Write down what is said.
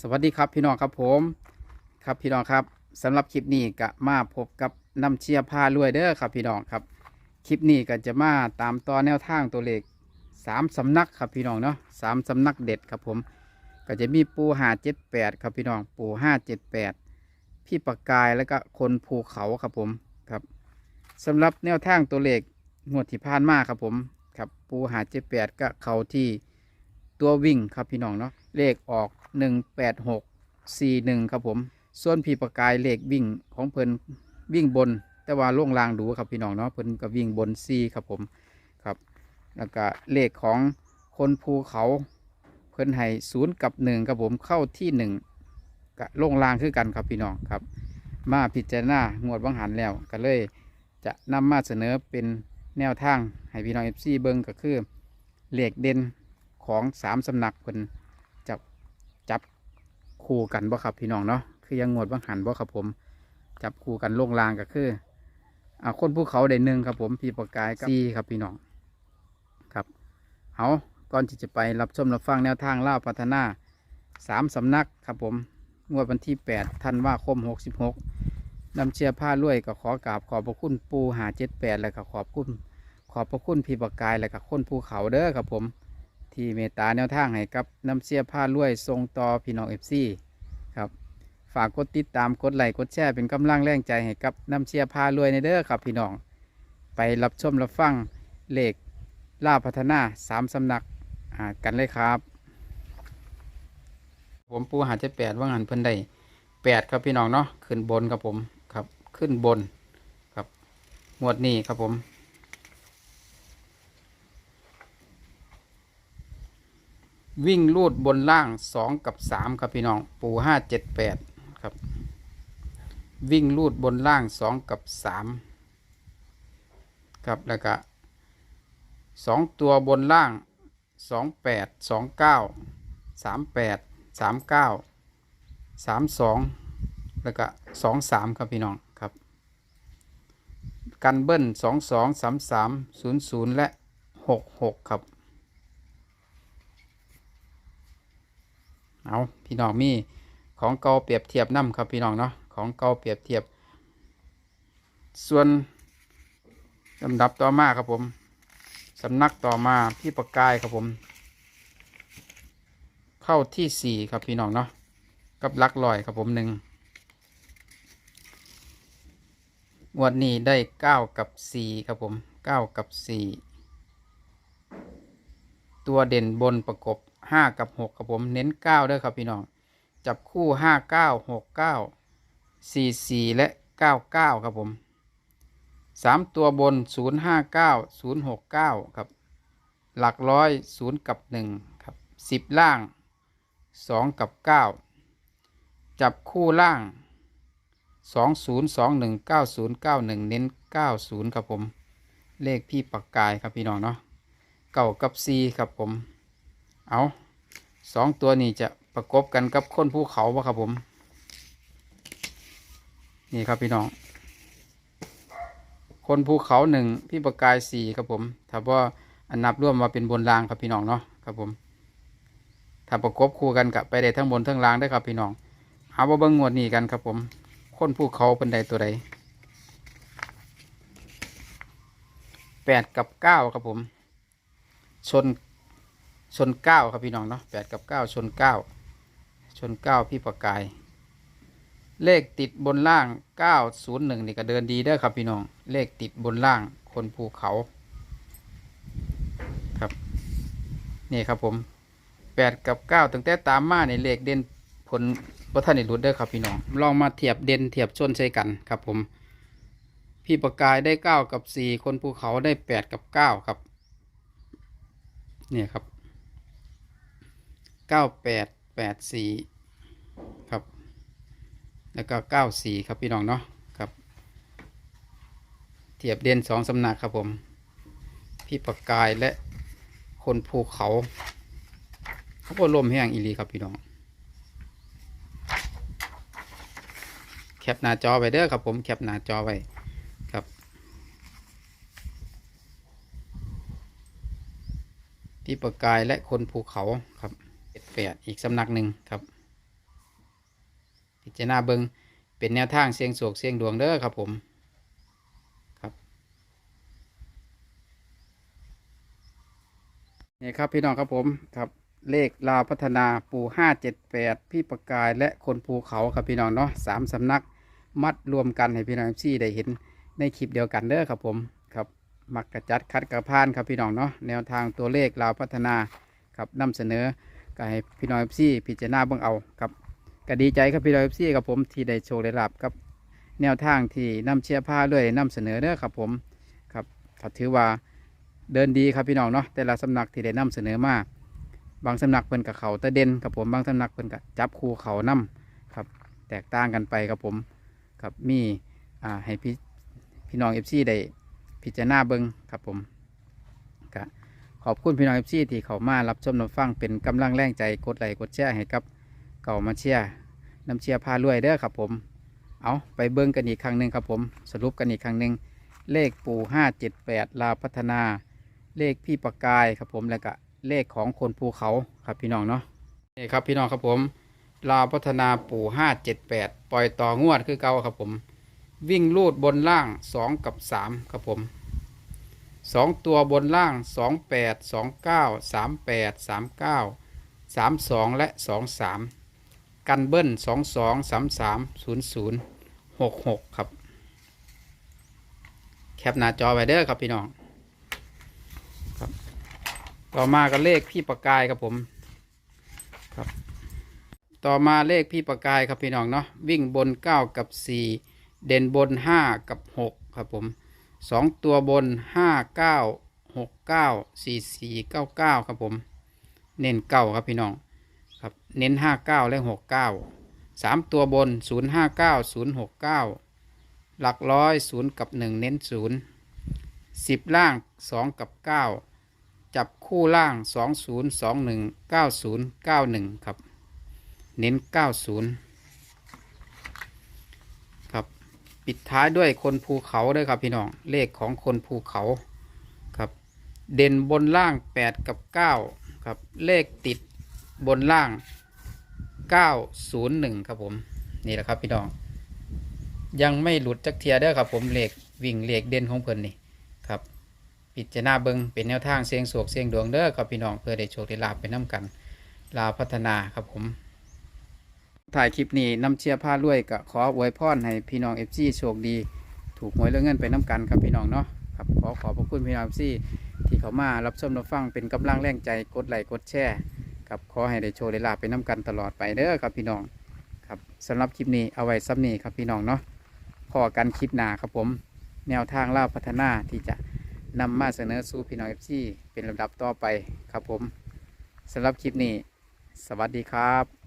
สวัสดีครับพี่น้องครับผม ครับพี่น้องครับสำหรับคลิปนี้ก็มาพบกับน้ำเชียร์พารวยเด้อครับพี่น้องครับ คลิปนี้ก็จะมาตามต่อแนวทางตัวเลขสามสำนักครับพี่น้องเนาะสามสำนักเด็ดครับผม ก็จะมีปูห้าเจ็ดแปดครับพี่น้องปูห้าเจ็ดแปดพี่ปากกายแล้วก็คนภูเขาครับผมครับสำหรับแนวทางตัวเลขงวดที่ผ่านมาครับผมครับปูห้าเจ็ดแปดก็เขาที่ตัววิ่งครับพี่น้องเนาะเลขออก 186 41ครับผม ส่วนพี่ประกายเลขวิ่งของเพิ่นวิ่งบน แต่ว่าล่วงลางดูครับพี่น้องเนาะเพิ่นก็วิ่งบน4ครับผมครับ แล้วก็เลขของคนภูเขาเพิ่นให้ศูนย์กับ1ครับผมเข้าที่1ก็ล่วงลางคือกันครับพี่น้องครับ มาพิจารณางวดวังหันแล้วก็เลยจะนำมาเสนอเป็นแนวทางให้พี่น้อง FC เบิ่งก็คือเลขเด่นของสามสำนักเพิ่น คู่กันบ่ครับพี่น้องเนาะคือยังงวดบางหันบ่ครับผม จับคู่กันลงรางก็คืออ่าคนภูเขาได้หนึ่งครับผมพี่ประกายกับสี่ครับพี่น้องครับเอาก่อนที่จะไปรับชมรับฟังแนวทางเล่าวพัฒนาสามสำนักครับผมงวดวันที่แปดธันวาคมหกสิบหกนำเชียร์ผ้าลวยก็ขอกราบขอบพระคุณปูหาเจ็ดแปดแล้วก็ขอบคุณขอบพระคุณพี่ประกายแล้วก็คนภูเขาเด้อครับผม ที่เมตตาแนวทางให้กับน้ำเสียผ้าลวยทรงต่อพี่น้องเอฟซีครับฝากกดติดตามกดไลค์กดแชร์เป็นกำลังแรงใจให้กับน้ำเชียผ้ารวยในเด้อครับพี่น้อง ไปรับชมรับฟังเลขล่าพัฒนาสามสำนักอ่ากันเลยครับ ผมปูหาจ็ดแปดว่างานเพิ่นได้แปดครับพี่น้องเนาะขึ้นบนครับผมครับขึ้นบนครับงวดนี้ครับผม วิ่งลูดบนล่างสองกับสามครับพี่น้อง ปูห้าเจ็ดแปดครับ วิ่งลูดบนล่างสองกับสามครับแล้วก็สองตัวบนล่างสองแปดสองเก้าสามแปดสามเก้าสามสองแล้วก็สองสามครับพี่น้องครับกันเบิ้ลสองสองสามสามศูนย์ศูนย์และหกหกครับ เอาพี่น้องมีของเก่าเปรียบเทียบน้ำครับพี่น้องเนาะของเก่าเปรียบเทียบ ส่วนลำดับต่อมาครับผมสำนักต่อมาพี่ประกายครับผม เข้าที่สี่ครับพี่น้องเนาะกับลักลอยครับผมหนึ่งงวดนี้ได้เก้ากับสี่ครับผมเก้ากับสี่ตัวเด่นบนประกบ ห้ากับหกครับผมเน้นเก้าด้วยครับพี่น้อง จับคู่ห้าเก้าหกเก้าสี่สี่และเก้าเก้าครับผมสามตัวบนศูนย์ห้าเก้าศูนย์หกเก้าครับ หลักร้อยศูนย์กับหนึ่งครับสิบล่างสองกับเก้าจับคู่ล่างสองศูนย์สองหนึ่งเก้าศูนย์เก้าหนึ่งเน้นเก้าศูนย์ครับผม เลขพี่ปากกายครับพี่น้องเนาะเก้ากับสี่ครับผม เอาสองตัวนี้จะประกบกันกับคนภูเขาปะครับผม นี่ครับพี่น้อง คนภูเขาหนึ่งพี่ประกายสี่ครับผมถ้าว่าอันนับร่วมมาเป็นบนรางครับพี่น้องเนาะครับผม ถ้าประกบคู่กันกับไปได้ทั้งบนทั้งล่างได้ครับพี่น้องเอาว่าเบิ้งงวดนี้กันครับผม คนภูเขาเป็นใดตัวใดแปดกับเก้าครับผม ชน ชนเก้าครับพี่น้องเนาะแปดกับเก้าชนเก้าชนเก้าพี่ประกาย เลขติดบนล่างเก้าศูนย์หนึ่งนี่ก็เดินดีเด้อครับพี่น้อง เลขติดบนล่างคนภูเขาครับนี่ครับผมแปดกับเก้าตั้งแต่ตามมาในเลขเด่นผลวัฒนิรุดเด้อครับพี่น้องลองมาเทียบเด่นเทียบชนใช้กันครับผมพี่ประกายได้เก้ากับสี่คนภูเขาได้แปดกับเก้าครับเนี่ยครับ เก้าแปดแปดสี่ครับ แล้วก็เก้าสี่ครับพี่น้องเนาะครับ เทียบเด่นสองสำนักครับผม พี่ประกายและคนภูเขา เขาก็ลมแห้งอีหลีครับพี่น้อง แคปหน้าจอไว้เด้อครับผมแคปหน้าจอไว้ครับพี่ประกายและคนภูเขาครับ แปดอีกสำนักหนึ่งครับ พิจารณาเบิงเป็นแนวทางเสียงโศกเสียงดวงเด้อครับผมครับนี่ครับพี่น้องครับผมครับเลขลาวพัฒนาปูห้าเจ็ดแปดพี่ประกายและคนภูเขาครับพี่น้องเนาะสามสำนักมัดรวมกันให้พี่น้องซี่ได้เห็นในคลิปเดียวกันเด้อครับผมครับมักกระจัดคัดกระพานครับพี่น้องเนาะแนวทางตัวเลขลาวพัฒนาครับนำเสนอ ก็ให้พี่น้องเอฟซีพิจารณาเบิ่งเอาครับก็ดีใจครับพี่น้องเอฟซีกับผมที่ได้โชว์ได้รับครับแนวทางที่นำเชียร์ผ้าเลยนำเสนอเด้อครับผมครับก็ถือว่าเดินดีครับพี่น้องเนาะแต่ละสำนักที่ได้นำเสนอมาบางสำนักเพิ่นกับเขาตะเด่นครับผมบางสำนักเพิ่นกับจับคู่เขานํครับ แตกต่างกันไปครับผมครับมีอ่าให้พี่พี่น้องเอฟซีได้พิจารณาเบิ่งครับผม ขอบคุณพี่น้องเอฟซีที่เขามารับชมรับฟังเป็นกำลังแรงใจกดไลค์กดแชร์ให้กับเก่ามาเชียร์น้ำเชียร์พารวยเด้อครับผม เอาไปเบิ้งกันอีกครั้งหนึ่งครับผม สรุปกันอีกครั้งหนึ่งเลขปู่ห้าเจ็ดแปดลาพัฒนา เลขพี่ประกายครับผมแล้วก็เลขของคนภูเขาครับพี่น้องเนาะนี่ครับพี่น้องครับผมลาพัฒนาปู่ห้าเจ็ดแปดปล่อยต่องวดคือเก่าครับผม วิ่งลูดบนล่างสองกับสามครับผม สองตัวบนล่างสองแปดสองเก้าสามแปดสามเก้าสามสองและสองสามกันเบิ้ลสองสองสามสามศูนย์ศูนย์หกหกครับ แคปหน้าจอไว้เด้อครับพี่น้องครับต่อมาก็เลขพี่ประกายครับผมครับต่อมาเลขพี่ประกายครับพี่น้องเนาะวิ่งบนเก้ากับสี่เด่นบนห้ากับหกครับผม สองตัวบนห้าเก้าหกเก้าสี่สี่เก้าเก้าครับผม เน้นเก้าครับพี่น้องครับเน้นห้าเก้าและหกเก้าสามตัวบนศูนย์ห้าเก้าศูนย์หกเก้าหลักร้อยศูนย์กับหนึ่งเน้นศูนย์สิบล่างสองกับเก้าจับคู่ล่างสองศูนย์สองหนึ่งเก้าศูนย์เก้าหนึ่งครับ เน้นเก้าศูนย์ครับ ปิดท้ายด้วยคนภูเขาด้วยครับพี่น้องเลขของคนภูเขาครับ เด่นบนล่าง 8 กับ 9 ครับ เลขติดบนล่าง 901 ครับผมนี่แหละครับพี่น้อง ยังไม่หลุดจักเทียเด้อครับผมเลขวิ่งเลขเด่นของเพิ่นนี่ครับปิดจะหน้าเบิงเป็นแนวทางเสียงสวกเสียงดวงเด้อครับพี่น้องเพื่อได้โชคได้ลาบไปน้กันลาพัฒนาครับผม ถ่ายคลิปนี้นำเชียร์ผ้ารวยก็ขออวยพรให้พี่น้องเอฟซีโชคดี ถูกหวยเรื่องเงินไปน้กันครับพี่น้องเนาะครับขอขอบพระคุณพี่น้องเอฟซีที่เขามารับชมรับฟังเป็นกำลังแรงใจกดไลค์กดแชร์ครับขอให้ได้โชว์ได้ลาบไปน้กันตลอดไปเด้อครับพี่น้องครับสำหรับคลิปนี้เอาไว้ซ้ำนี้ครับพี่น้องเนาะพอกันคลิปหน้าครับผม แนวทางเล่าพัฒนาที่จะนำมาเสนอสู่พี่น้องเอฟซีเป็นลำดับต่อไปครับผมสำหรับคลิปนี้ สวัสดีครับ